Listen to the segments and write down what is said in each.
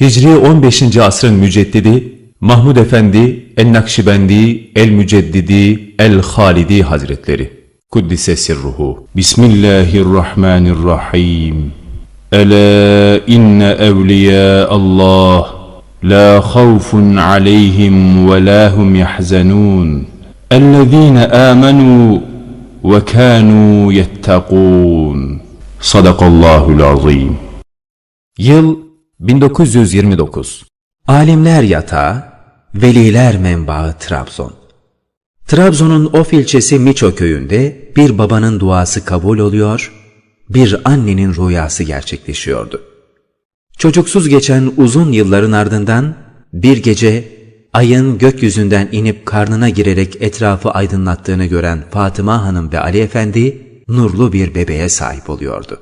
Hicri 15. asrın müceddidi Mahmud Efendi El-Nakşibendi El-Müceddidi El-Halidi Hazretleri Kuddise sirruhu Bismillahirrahmanirrahim. Ela inne evliya Allah la khawfun aleyhim ve la hum yahzanun. Ellezine amenu ve kanu yettakun. Sadakallahul azim. Yıl 1929 Alimler yatağı, veliler menbaı Trabzon. Trabzon'un Of ilçesi Miço köyünde bir babanın duası kabul oluyor, bir annenin rüyası gerçekleşiyordu. Çocuksuz geçen uzun yılların ardından bir gece ayın gökyüzünden inip karnına girerek etrafı aydınlattığını gören Fatıma Hanım ve Ali Efendi nurlu bir bebeğe sahip oluyordu.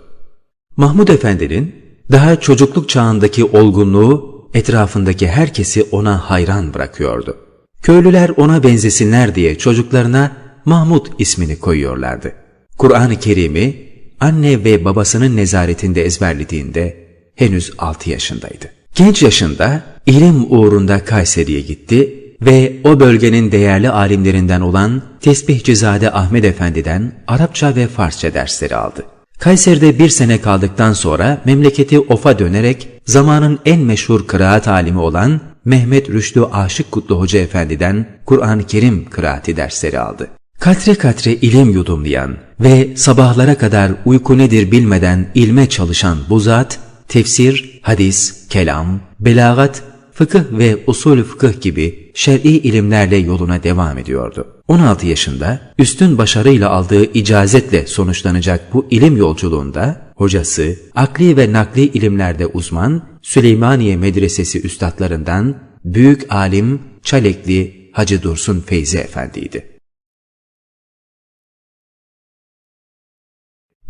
Mahmud Efendi'nin daha çocukluk çağındaki olgunluğu etrafındaki herkesi ona hayran bırakıyordu. Köylüler ona benzesinler diye çocuklarına Mahmud ismini koyuyorlardı. Kur'an-ı Kerim'i anne ve babasının nezaretinde ezberlediğinde henüz 6 yaşındaydı. Genç yaşında ilim uğrunda Kayseri'ye gitti ve o bölgenin değerli alimlerinden olan Tesbihcizade Ahmet Efendi'den Arapça ve Farsça dersleri aldı. Kayseri'de bir sene kaldıktan sonra memleketi Of'a dönerek zamanın en meşhur kıraat alimi olan Mehmet Rüştü Aşık Kutlu Hoca Efendi'den Kur'an-ı Kerim kıraati dersleri aldı. Katre katre ilim yudumlayan ve sabahlara kadar uyku nedir bilmeden ilme çalışan bu zat, tefsir, hadis, kelam, belagat, fıkıh ve usul fıkıh gibi şer'i ilimlerle yoluna devam ediyordu. 16 yaşında üstün başarıyla aldığı icazetle sonuçlanacak bu ilim yolculuğunda hocası, akli ve nakli ilimlerde uzman Süleymaniye Medresesi üstadlarından büyük alim Çalekli Hacı Dursun Feyzi Efendi'ydi.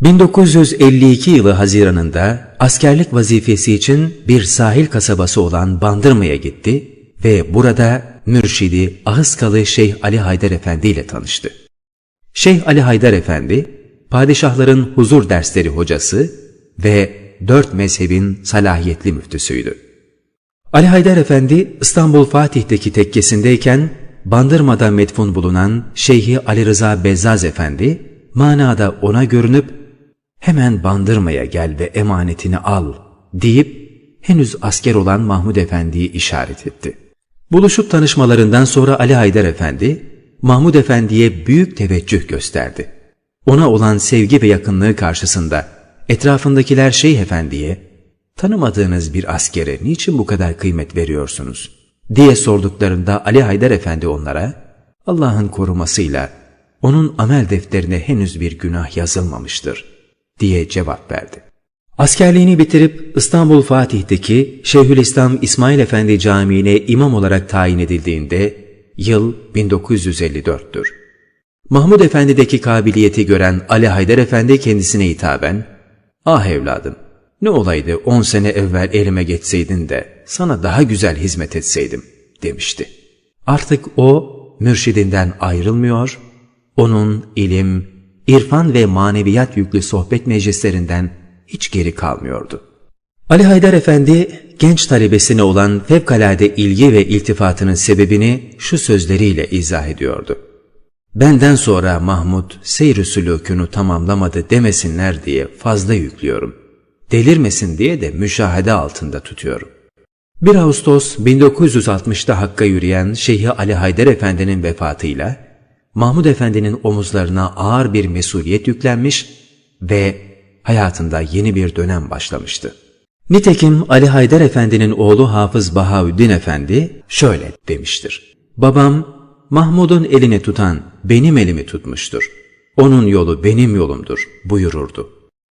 1952 yılı Haziran'ında askerlik vazifesi için bir sahil kasabası olan Bandırma'ya gitti ve burada mürşidi Ahıskalı Şeyh Ali Haydar Efendi ile tanıştı. Şeyh Ali Haydar Efendi, padişahların huzur dersleri hocası ve dört mezhebin salahiyetli müftüsüydü. Ali Haydar Efendi İstanbul Fatih'teki tekkesindeyken Bandırma'da metfun bulunan Şeyhi Ali Rıza Bezzaz Efendi manada ona görünüp hemen Bandırma'ya gel ve emanetini al deyip henüz asker olan Mahmud Efendi'yi işaret etti. Buluşup tanışmalarından sonra Ali Haydar Efendi, Mahmud Efendi'ye büyük teveccüh gösterdi. Ona olan sevgi ve yakınlığı karşısında etrafındakiler Şeyh Efendi'ye, tanımadığınız bir askere niçin bu kadar kıymet veriyorsunuz? diye sorduklarında Ali Haydar Efendi onlara, Allah'ın korumasıyla onun amel defterine henüz bir günah yazılmamıştır diye cevap verdi. Askerliğini bitirip İstanbul Fatih'teki Şeyhülislam İsmail Efendi Camii'ne imam olarak tayin edildiğinde yıl 1954'tür. Mahmud Efendi'deki kabiliyeti gören Ali Haydar Efendi kendisine hitaben, ''Ah evladım, ne olaydı on sene evvel elime geçseydin de sana daha güzel hizmet etseydim.'' demişti. Artık o mürşidinden ayrılmıyor, onun ilim, irfan ve maneviyat yüklü sohbet meclislerinden hiç geri kalmıyordu. Ali Haydar Efendi genç talebesine olan fevkalade ilgi ve iltifatının sebebini şu sözleriyle izah ediyordu. Benden sonra Mahmud seyr-i tamamlamadı demesinler diye fazla yüklüyorum. Delirmesin diye de müşahede altında tutuyorum. 1 Ağustos 1960'da Hakk'a yürüyen Şeyhi Ali Haydar Efendi'nin vefatıyla Mahmud Efendi'nin omuzlarına ağır bir mesuliyet yüklenmiş ve hayatında yeni bir dönem başlamıştı. Nitekim Ali Haydar Efendi'nin oğlu Hafız Bahaüddin Efendi şöyle demiştir. Babam Mahmud'un elini tutan benim elimi tutmuştur. Onun yolu benim yolumdur buyururdu.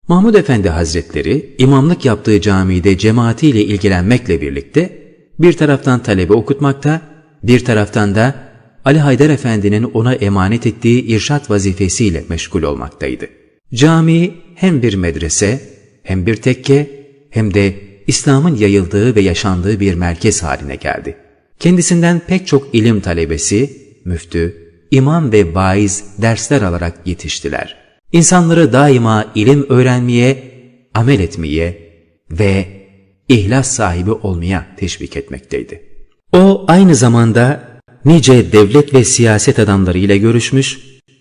Mahmud Efendi Hazretleri imamlık yaptığı camide cemaatiyle ilgilenmekle birlikte bir taraftan talebe okutmakta, bir taraftan da Ali Haydar Efendi'nin ona emanet ettiği irşat vazifesiyle meşgul olmaktaydı. Cami hem bir medrese, hem bir tekke, hem de İslam'ın yayıldığı ve yaşandığı bir merkez haline geldi. Kendisinden pek çok ilim talebesi, müftü, imam ve vaiz dersler alarak yetiştiler. İnsanları daima ilim öğrenmeye, amel etmeye ve ihlas sahibi olmaya teşvik etmekteydi. O aynı zamanda nice devlet ve siyaset adamları ile görüşmüş,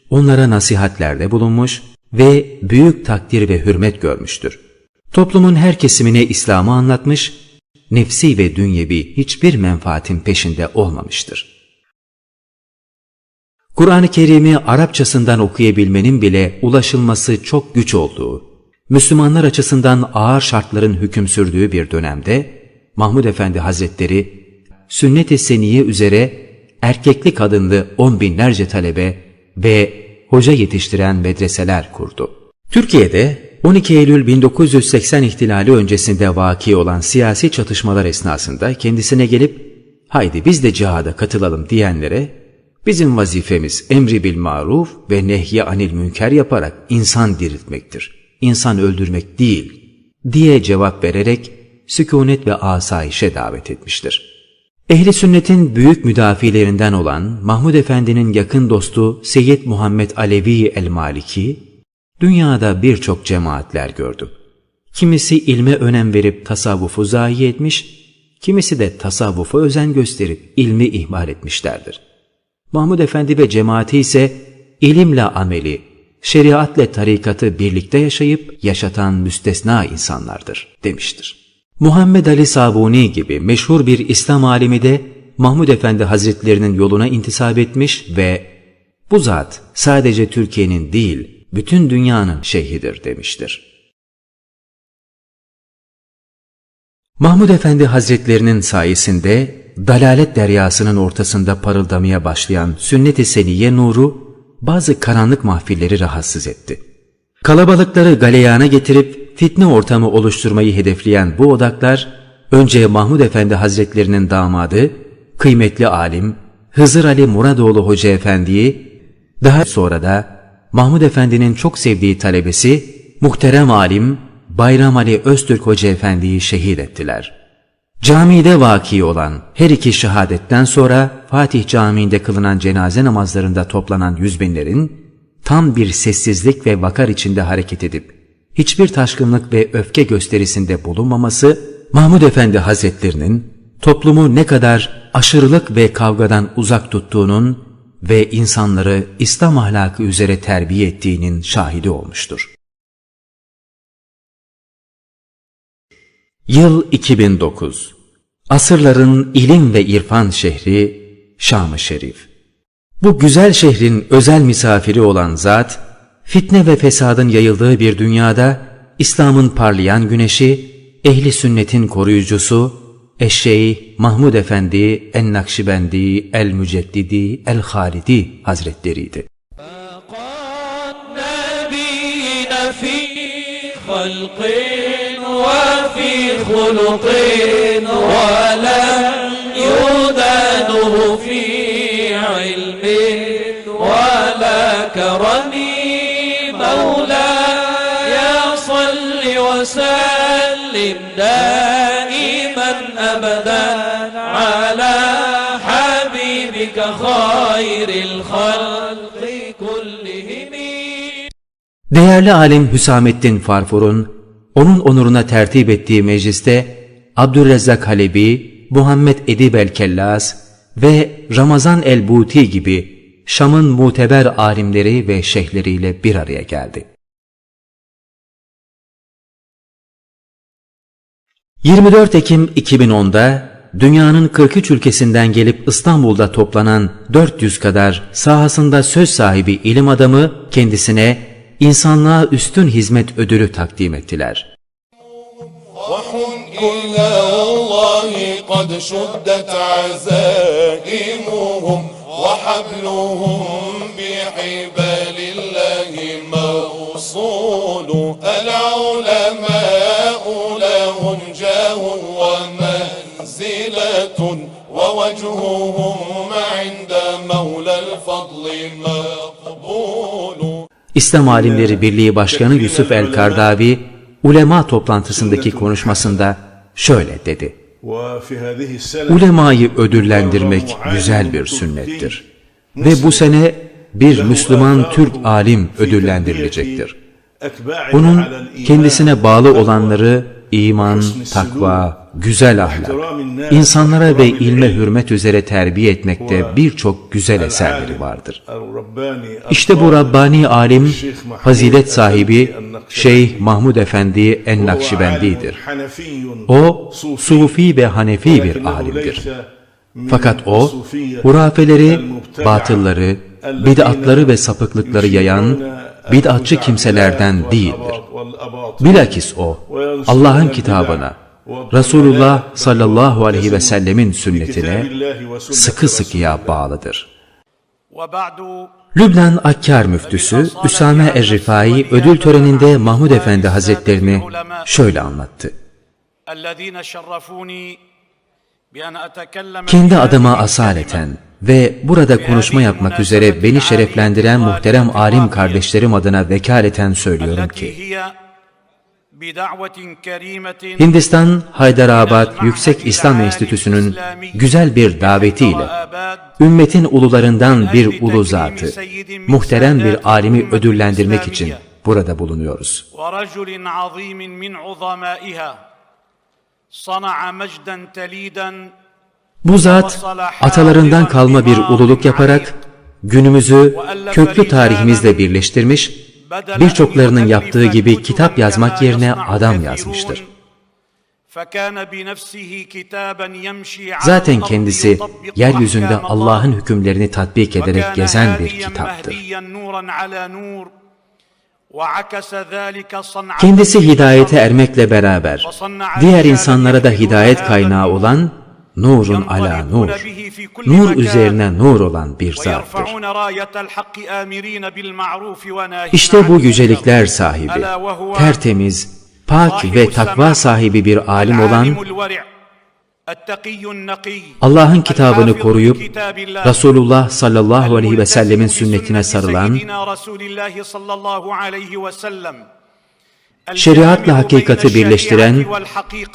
onlara nasihatlerde bulunmuş ve büyük takdir ve hürmet görmüştür. Toplumun her kesimine İslam'ı anlatmış, nefsi ve dünyevi hiçbir menfaatin peşinde olmamıştır. Kur'an-ı Kerim'i Arapçasından okuyabilmenin bile ulaşılması çok güç olduğu, Müslümanlar açısından ağır şartların hüküm sürdüğü bir dönemde, Mahmud Efendi Hazretleri, sünnet-i seniye üzere erkekli kadınlı on binlerce talebe ve hoca yetiştiren medreseler kurdu. Türkiye'de 12 Eylül 1980 ihtilali öncesinde vaki olan siyasi çatışmalar esnasında kendisine gelip haydi biz de cihada katılalım diyenlere bizim vazifemiz emri bil maruf ve nehye anil münker yaparak insan diriltmektir. İnsan öldürmek değil diye cevap vererek sükunet ve asayişe davet etmiştir. Ehli sünnetin büyük müdafilerinden olan Mahmud Efendi'nin yakın dostu Seyyid Muhammed Alevi el-Maliki, dünyada birçok cemaatler gördü. Kimisi ilme önem verip tasavvufu zayi etmiş, kimisi de tasavvufa özen gösterip ilmi ihmal etmişlerdir. Mahmud Efendi ve cemaati ise ilimle ameli, şeriatle tarikatı birlikte yaşayıp yaşatan müstesna insanlardır demiştir. Muhammed Ali Sabuni gibi meşhur bir İslam alimi de Mahmud Efendi Hazretlerinin yoluna intisap etmiş ve bu zat sadece Türkiye'nin değil bütün dünyanın şeyhidir demiştir. Mahmud Efendi Hazretlerinin sayesinde dalalet deryasının ortasında parıldamaya başlayan sünnet-i seniye nuru bazı karanlık mahfilleri rahatsız etti. Kalabalıkları galeyana getirip fitne ortamı oluşturmayı hedefleyen bu odaklar önce Mahmud Efendi Hazretlerinin damadı, kıymetli alim Hızır Ali Muradoğlu Hoca Efendi'yi, daha sonra da Mahmud Efendi'nin çok sevdiği talebesi muhterem alim Bayram Ali Öztürk Hoca Efendi'yi şehit ettiler. Camide vaki olan her iki şehadetten sonra Fatih Camii'nde kılınan cenaze namazlarında toplanan yüzbinlerin tam bir sessizlik ve vakar içinde hareket edip hiçbir taşkınlık ve öfke gösterisinde bulunmaması Mahmud Efendi Hazretlerinin toplumu ne kadar aşırılık ve kavgadan uzak tuttuğunun ve insanları İslam ahlakı üzere terbiye ettiğinin şahidi olmuştur. Yıl 2009 Asırların ilim ve irfan şehri Şam-ı Şerif Bu güzel şehrin özel misafiri olan zat, fitne ve fesadın yayıldığı bir dünyada İslam'ın parlayan güneşi, ehli sünnetin koruyucusu, Eşşeyh Mahmud Efendi En-Nakşibendi El-Müceddidi El-Halidi Hazretleriydi. فقد نبينا في خلق وفي خلق ولم يدانه في علم ولا كرم وسلم دائما أبدا على حبيبك خير الخلق كلهم Değerli alim Hüsamettin Farfur'un onun onuruna tertip ettiği mecliste Abdülrezzak Halebi, Muhammed Edib el-Kellas ve Ramazan el-Buti gibi Şam'ın muteber alimleri ve şeyhleriyle bir araya geldi. 24 Ekim 2010'da dünyanın 43 ülkesinden gelip İstanbul'da toplanan 400 kadar sahasında söz sahibi ilim adamı kendisine insanlığa üstün hizmet ödülü takdim ettiler. وحن إلى الله قد شدت عزائمهم وحبلهم ومنزلة ووجههم عند مولى الفضل مقبول İslam Alimleri Birliği Başkanı Yusuf El-Kardavi, ulema toplantısındaki konuşmasında şöyle dedi. وفي هذه السنة Ulemayı ödüllendirmek güzel bir sünnettir. Ve bu sene bir Müslüman Türk alim ödüllendirilecektir. Bunun kendisine bağlı olanları iman, takva, güzel ahlak, insanlara ve ilme hürmet üzere terbiye etmekte birçok güzel eserleri vardır. İşte bu Rabbani alim, fazilet sahibi Şeyh Mahmud Efendi en-Nakşibendi'dir. O, Sufi ve Hanefi bir alimdir. Fakat o, hurafeleri, batılları, bid'atları ve sapıklıkları yayan, bid'atçı kimselerden değildir. Bilakis o, Allah'ın kitabına, Resulullah sallallahu aleyhi ve sellemin sünnetine sıkı sıkıya bağlıdır. Lübnan Akkar müftüsü Üsame Errifai ödül töreninde Mahmud Efendi Hazretlerini şöyle anlattı. Kendi adıma asaleten ve burada konuşma yapmak üzere beni şereflendiren muhterem alim kardeşlerim adına vekaleten söylüyorum ki, Hindistan Haydarabad Yüksek İslam Enstitüsü'nün güzel bir davetiyle ümmetin ulularından bir ulu zatı, muhterem bir alimi ödüllendirmek için burada bulunuyoruz. Bu zat atalarından kalma bir ululuk yaparak günümüzü köklü tarihimizle birleştirmiş birçoklarının yaptığı gibi kitap yazmak yerine adam yazmıştır. Zaten kendisi yeryüzünde Allah'ın hükümlerini tatbik ederek gezen bir kitaptır. Kendisi hidayete ermekle beraber diğer insanlara da hidayet kaynağı olan nurun ala nur, nur üzerine nur olan bir zattır. İşte bu gücelikler sahibi, tertemiz, pak ve takva sahibi bir alim olan Allah'ın kitabını koruyup Resulullah sallallahu aleyhi ve sellemin sünnetine sarılan şeriatla hakikati birleştiren,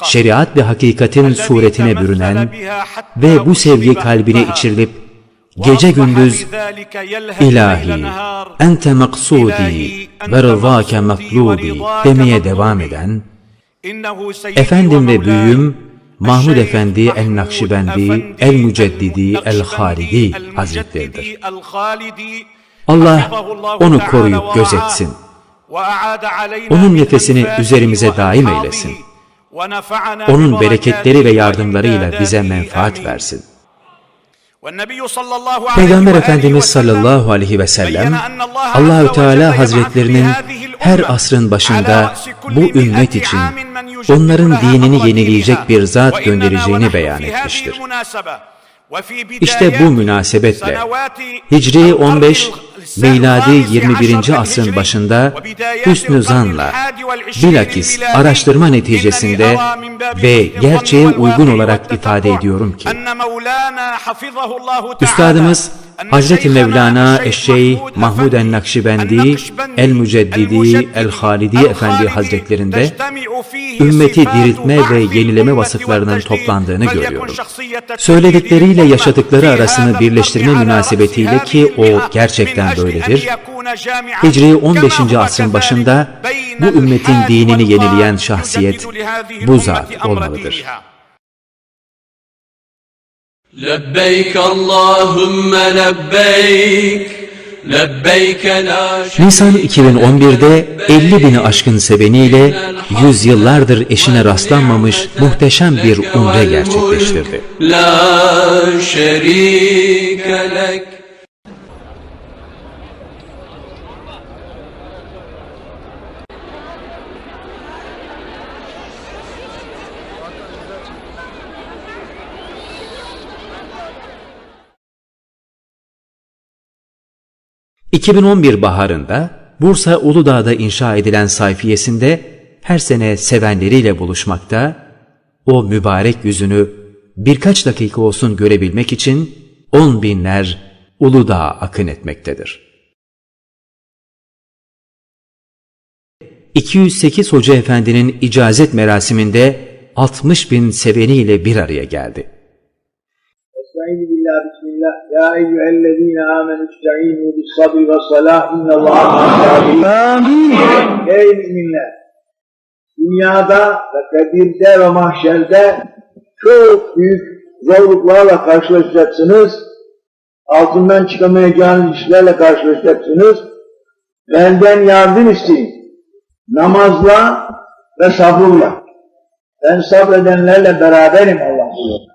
şeriat ve hakikatin suretine bürünen ve bu sevgi kalbine içirilip gece gündüz ilahi, ente maksudi ve rızâke matlubi demeye devam eden, efendim ve büyüğüm Mahmud Efendi el-Nakşibendi, el-Müceddidi, el-Halidi Hazretleridir. Allah onu koruyup gözetsin. Onun nefesini üzerimize daim eylesin. Onun bereketleri ve yardımlarıyla bize menfaat versin. Peygamber Efendimiz sallallahu aleyhi ve sellem Allahü Teala Hazretlerinin her asrın başında bu ümmet için onların dinini yenileyecek bir zat göndereceğini beyan etmiştir. İşte bu münasebetle Hicri el-karnil 15, sâni miladi hâmisi 21. aşar asrın başında hüsnü zanla, bilakis araştırma neticesinde ve gerçeğe uygun olarak ifade ediyorum ki, Üstadımız Hazreti Mevlana Şeyh Eşşeyh Mahmud el-Nakşibendi, el-Müceddidi, el-Halidi Efendi Hazretlerinde ümmeti diriltme ve yenileme vasıflarının toplandığını görüyorum. Söyledikleriyle yaşadıkları arasını birleştirme münasebetiyle ki o gerçekten böyledir. Hicri kema 15. huve asrın başında bu ümmetin dinini yenileyen şahsiyet bu zat olmalıdır. diniha. لبيك اللهم لبيك لبيك لا شريك Nisan 2011'de 50 bini aşkın sebeniyle yüzyıllardır eşine rastlanmamış muhteşem bir لك umre والملك gerçekleştirdi. 2011 baharında Bursa Uludağ'da inşa edilen sayfiyesinde her sene sevenleriyle buluşmakta, o mübarek yüzünü birkaç dakika olsun görebilmek için on binler Uludağ'a akın etmektedir. 208 Hoca Efendi'nin icazet merasiminde 60 bin seveniyle bir araya geldi. Estaizu billah, الله يا أيها الذين آمنوا استعينوا بالصبر والصلاة إن الله مع الصابرين آمين Ey müminler! dünyada ve kabirde ve mahşerde çok büyük zorluklarla karşılaşacaksınız. Altından çıkamayacağınız işlerle karşılaşacaksınız. Benden yardım isteyin. Namazla ve sabırla. Ben sabredenlerle beraberim Allah buyuruyor.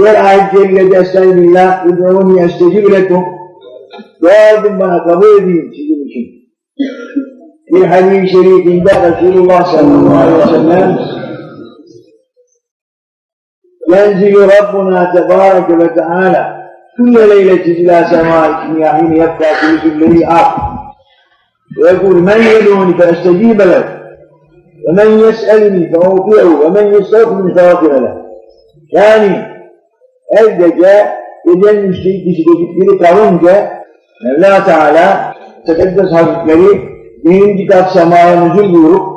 يرعى جل جسد الله ادعوني أستجيب لكم. لازم ما قبولي يستجيب لكم في حديث شريف قال رسول الله صلى الله عليه وسلم. ينزل ربنا تبارك وتعالى كل ليلة إلى سماء حين يبقى في الليل آخر. ويقول من يدعوني فأستجيب له ومن يسألني فأوقعه ومن يستغفرني فأغفر له. ثاني her gece gecenin üçte ikisi gecikleri kalınca Mevla Teala Tekaddes Hazretleri birinci kat semaya nüzul buyurup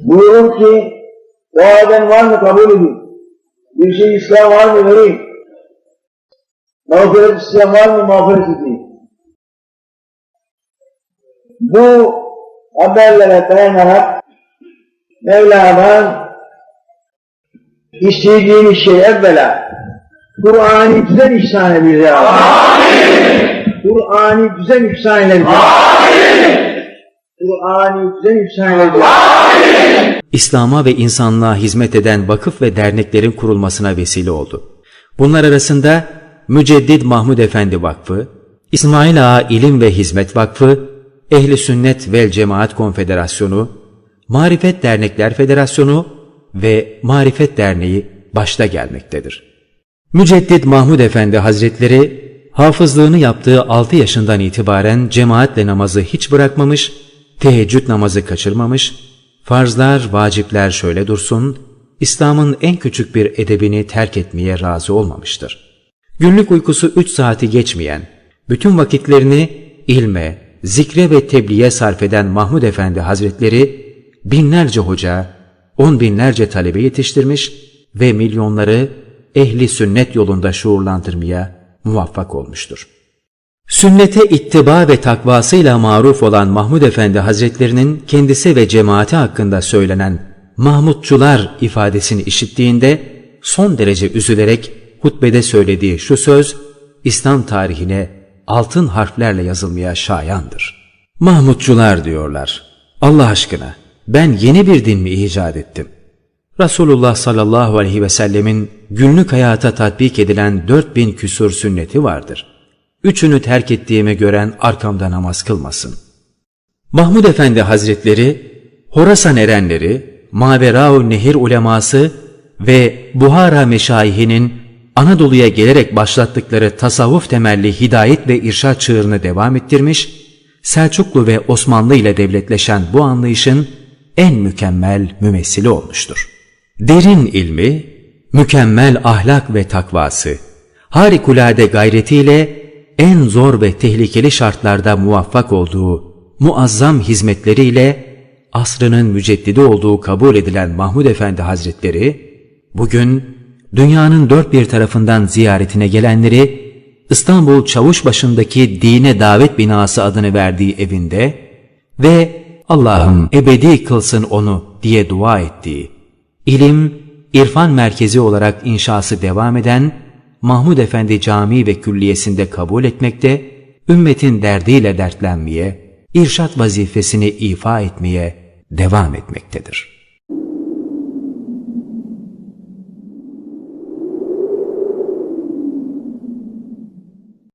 buyurur ki duaden var mı kabul edin. Bir şey İslam var mı vereyim. Mağfiret İslam var mı mağfiret edeyim. Bu haberlere dayanarak Mevla'dan istediğimiz şey evvela Kur'an'ı düzen ihsan Rabbi. Kur'an'ı düzen ihsan edir. Kur'an'ı düzen ihsan edir. İslam'a ve insanlığa hizmet eden vakıf ve derneklerin kurulmasına vesile oldu. Bunlar arasında Müceddid Mahmud Efendi Vakfı, İsmail Ağa İlim ve Hizmet Vakfı, Ehli Sünnet vel Cemaat Konfederasyonu, Marifet Dernekler Federasyonu ve Marifet Derneği başta gelmektedir. Müceddid Mahmud Efendi Hazretleri, hafızlığını yaptığı 6 yaşından itibaren cemaatle namazı hiç bırakmamış, teheccüd namazı kaçırmamış, farzlar, vacipler şöyle dursun, İslam'ın en küçük bir edebini terk etmeye razı olmamıştır. Günlük uykusu 3 saati geçmeyen, bütün vakitlerini ilme, zikre ve tebliğe sarf eden Mahmud Efendi Hazretleri, binlerce hoca, on binlerce talebe yetiştirmiş ve milyonları ehli sünnet yolunda şuurlandırmaya muvaffak olmuştur. Sünnete ittiba ve takvasıyla maruf olan Mahmud Efendi Hazretlerinin kendisi ve cemaati hakkında söylenen Mahmutçular ifadesini işittiğinde son derece üzülerek hutbede söylediği şu söz İslam tarihine altın harflerle yazılmaya şayandır. Mahmutçular diyorlar. Allah aşkına ben yeni bir din mi icat ettim? Resulullah sallallahu aleyhi ve sellemin günlük hayata tatbik edilen 4000 küsur sünneti vardır. Üçünü terk ettiğimi gören arkamda namaz kılmasın. Mahmud Efendi Hazretleri, Horasan erenleri, Maverao Nehir uleması ve Buhara meşayihinin Anadolu'ya gelerek başlattıkları tasavvuf temelli hidayet ve irşat çığırını devam ettirmiş, Selçuklu ve Osmanlı ile devletleşen bu anlayışın en mükemmel mümessili olmuştur. Derin ilmi, mükemmel ahlak ve takvası, harikulade gayretiyle en zor ve tehlikeli şartlarda muvaffak olduğu muazzam hizmetleriyle asrının müceddidi olduğu kabul edilen Mahmud Efendi Hazretleri, bugün dünyanın dört bir tarafından ziyaretine gelenleri İstanbul Çavuşbaşı'ndaki dine davet binası adını verdiği evinde ve Allah'ım ebedi kılsın onu diye dua ettiği, ilim, irfan merkezi olarak inşası devam eden Mahmud Efendi Camii ve Külliyesi'nde kabul etmekte, ümmetin derdiyle dertlenmeye, irşat vazifesini ifa etmeye devam etmektedir.